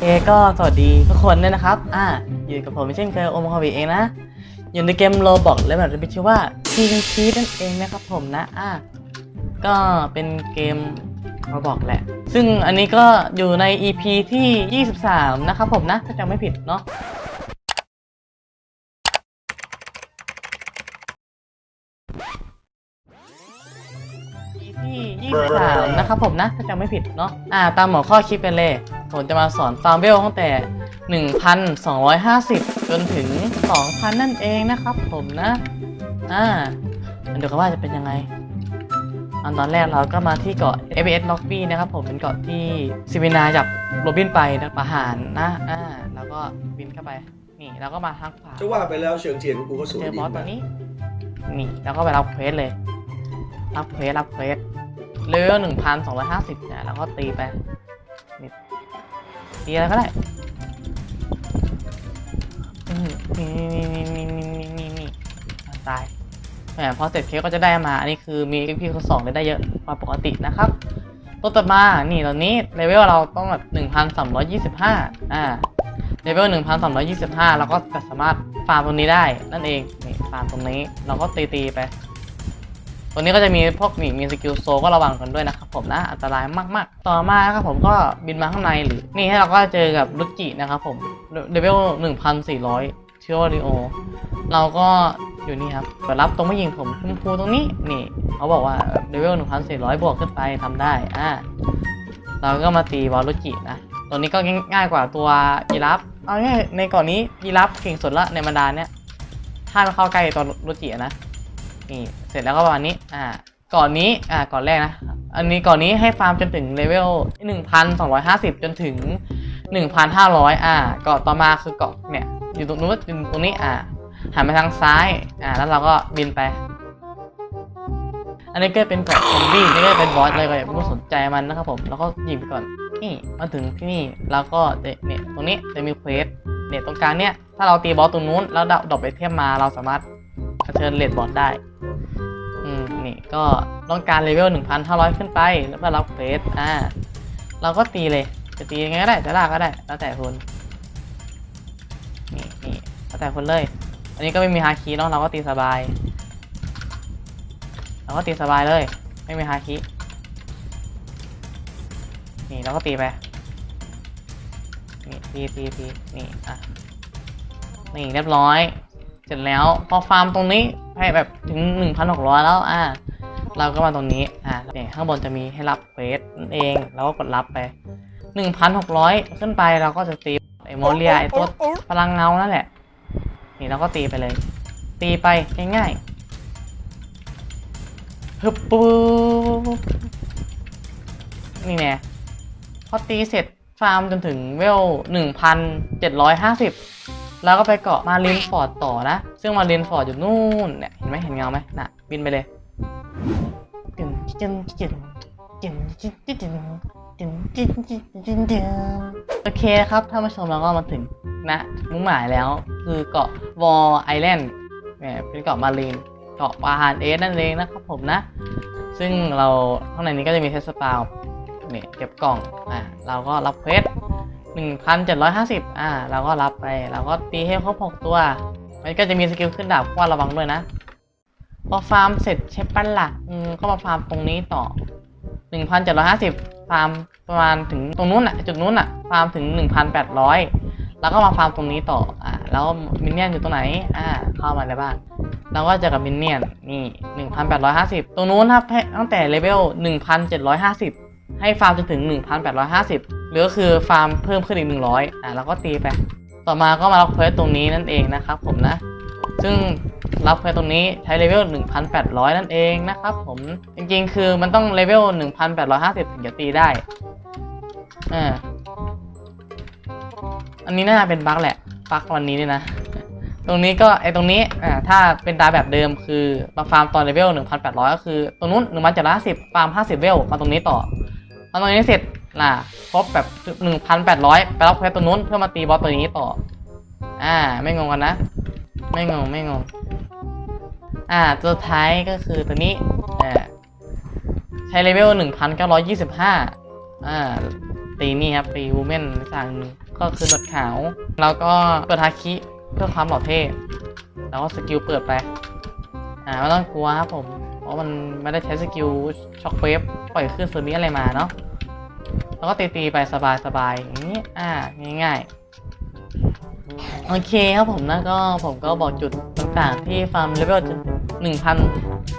เอก็สวัสดีทุกคนด้วยนะครับ อ่า อยู่กับผมเช่นเคยโอมคาวิเองนะ อยู่ในเกมโรบอกและแบบจะมีชื่อว่า t n t นั่นเองนะครับผมนะ อ่า ก็เป็นเกมโรบอกแหละ ซึ่งอันนี้ก็อยู่ใน EP ที่ 23 นะครับผมนะ ถ้าจำไม่ผิดเนาะ ที่ 23 นะครับผมนะถ้าจำไม่ผิดเนาะอ่าตามหัวข้อคลิปกันเลย ผมจะมาสอนฟาร์มเวลตั้งแต่ 1,250 จนถึง 2,000 นั่นเองนะครับผมนะอ่ามาดูกันว่าจะเป็นยังไงอันตอนแรกเราก็มาที่เกาะ a b s Lobby นะครับผมเป็นเกาะที่ซิมินาจับโรบินไปนะประหารนะอ่าแล้วก็บินเข้าไป นี่แล้วก็มาทางขวาจะว่าไปแล้วเชิงเทียนกูก็สวยเจอดีบอสตัวนะ นี้ นี่แล้วก็ไปรับเควสเลย รับเควสรับเควสเลเวลหนึ่งพันสองร้อยห้าสิบเนี่ยแล้วก็ตีไปตีอะไรก็ได้นี่นี่นี่นี่นี่นี่นี่นี่ตายแหมพอเสร็จเควสก็จะได้มา อันนี้คือมี XP คูณสองได้เยอะกว่าปกตินะครับตัวต่อมานี่ตอนนี้เลเวลเราต้องแบบหนึ่งพันสามร้อยยี่สิบห้าอ่าเลเวล1,325เราก็จะสามารถฟาร์มตรงนี้ได้ นั่นเองนี่ฟาร์มตรงนี้เราก็ตีตีไป ตัวนี้ก็จะมีพวกมีมีสกิลโซก็ระวังกันด้วยนะครับผมนะอันตรายมากๆ ต่อมาครับผมก็บินมาข้างในหรือ นี่ให้เราก็เจอกับลุจินะครับผมเลเวล1,400เชียวริโอเราก็อยู่นี่ครับเปิดรับตรงไม่ยิงผมชมพูตรงนี้นี่ เขาบอกว่าเลเวล1,400 บวกขึ้นไปทำได้อ่าเราก็มาตีบอลลุจินะตัวนี้ก็ง่ายกว่าตัวยีราฟเอาง่ายในก่อนนี้ยีราฟเก่งสุดละในบรรดาเนี้ยถ้าไม่เข้าใกล้ตัวรุจินะ นี่เสร็จแล้วก็ประมาณนี้อ่าก่อนนี้อ่าก่อนแรกนะ อันนี้ก่อนนี้ให้ฟาร์มจนถึงเลเวล1,250 จนถึง 1,500 อ่าเกาะต่อมาคือเกาะเนี่ยอยู่ตรงนู้นอยู่ตรงนี้อ่าหันไปทางซ้ายอ่าแล้วเราก็บินไป อันนี้ก็เป็นเกาะซอมบี้นี่ก็เป็นบอสเลยก็อย่าเพิ่งสนใจมันนะครับผมแล้วก็ยิงไปก่อนนี่มาถึงที่นี่แล้วก็จะเนี่ยตรงนี้จะมีเควสเนี่ยตรงกลางเนี่ยถ้าเราตีบอสตรงนู้นแล้วดรอปดรอปไปเทียมมาเราสามารถ เผชิญเลดบอสได้ อืม นี่ก็ต้องการเลเวล 1,500 ขึ้นไป แล้วก็รับเควสอ่า เราก็ตีเลย จะตียังไงก็ได้ จะลากก็ได้ แล้วแต่คุณ นี่นี่แล้วแต่คุณเลย อันนี้ก็ไม่มีฮาคีเนาะ เราก็ตีสบาย เราก็ตีสบายเลย ไม่มีฮาคินี่เราก็ตีไป นี่ตีตีตีนี่ อะ นี่เรียบร้อย เสร็จแล้วพอฟาร์มตรงนี้ให้แบบถึง 1,600 แล้วอ่าเราก็มาตรงนี้อ่าเนี่ยข้างบนจะมีให้รับเควสเองเราก็กดรับไป 1,600 ขึ้นไปเราก็จะตีไอโมเลียไอ้ตัวพลังเงานั่นแหละ นี่เราก็ตีไปเลย ตีไปง่ายๆฮึบปูนี่แน่พอตีเสร็จฟาร์มจนถึงเวล 1,750 แล้วก็ไปเกาะมารินฟอร์ดต่อนะ ซึ่งมารินฟอร์ดอยู่นู่นเนี่ยเห็นไหมเห็นเงาไหมน่ะ บินไปเลยจึงจึงจึงจึงจึงจึงจึงจึงจึงจึงจึงโอเคครับท่านผู้ชมเราก็มาถึงนะมุ่งหมายแล้วคือเกาะวอลไอแลนด์เนี่ยเป็นเกาะมารินเกาะปาฮานเอสนั่นเองนะครับผมนะ ซึ่งเราข้างในนี้ก็จะมีเทสปาวเนี่ยเก็บกล่องอ่าเราก็รับเควส 1,750 อ่า เราก็รับไปเราก็ตีให้ครบ6ตัว มันก็จะมีสกิลขึ้นดาบว่าระวังด้วยนะ พอฟาร์มเสร็จเช่ปั้นลักอืมก็มาฟาร์มตรงนี้ต่อ 1,750 ฟาร์มประมาณถึงตรงนู้นอะ จุดนู้นอะ ฟาร์มถึง 1,800 แล้วก็มาฟาร์มตรงนี้ต่อ อ่า แล้วมินเนี่ยนอยู่ตรงไหน อ่า เข้ามาได้บ้างเราก็จะกับมินเนี่ยนนี่ 1,850 ตรงนู้นครับตั้งแต่เลเวล 1,750 ให้ฟาร์มจนถึง 1,850 หรือก็คือฟาร์มเพิ่มขึ้นอีกหนึ่งร้อยอะเราก็ตีไป ต่อมาก็มารับเควสตรงนี้นั่นเองนะครับผมนะ ซึ่งรับเควสตรงนี้ใช้เลเวล 1,800 นั่นเองนะครับผม จริงๆ คือมันต้องเลเวล 1,850 ถึงจะตีได้เอออันนี้น่าจะเป็นบั๊กแหละบั๊กวันนี้เนี่ยนะ ตรงนี้ก็ไอตรงนี้ อ่า ถ้าเป็นตาแบบเดิมคือมาฟาร์มตอนเลเวล1,800 ก็คือ ตรงนู้น1,750ฟาร์ม 50 เวล มาตรงนี้ต่อพอตรงนี้เสร็จ ล่ะครบแบบ1,800ไปรับเควสตรงนู้นเพื่อมาตีบอสตัวนี้ต่อ อ่า ไม่งงกันนะ ไม่งงไม่งง อ่า ตัวท้ายก็คือตัวนี้อ่าใช้เลเวล1,925อ่า ตีนี่ครับตีวูแมนสั่งก็คือหนวดขาว แล้วก็เปิดฮาคิเพื่อความหล่อเท่แล้วก็สกิลเปิดไป อ่าไม่ต้องกลัวครับผม เพราะมันไม่ได้ใช้สกิลช็อคเวฟปล่อยขึ้นซึมิอะไรมาเนาะ แล้วก็ตีตีๆไปสบายๆอย่างนี้อ่าง่ายๆ โอเคครับผมนะก็ผมก็บอกจุดต่างๆที่ฟาร์มเลเวลจนหนึ่งพัน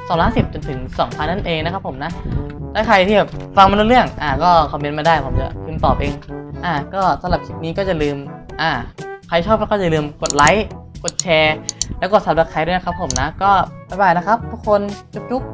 สองร้อยสิบจนถึงสองพันนั่นเองนะครับผมนะ ถ้าใครที่แบบฟังไม่รู้เรื่อง อ่าก็คอมเมนต์มาได้ผมจะพิมพ์ตอบเอง อ่าก็สำหรับคลิปนี้ก็จะลืม อ่า ใครชอบก็อย่าลืมกดไลค์ กดแชร์ แล้วกด subscribe ด้วยนะครับผมนะ ก็บ๊ายบายนะครับ ทุกคน จุ๊บๆ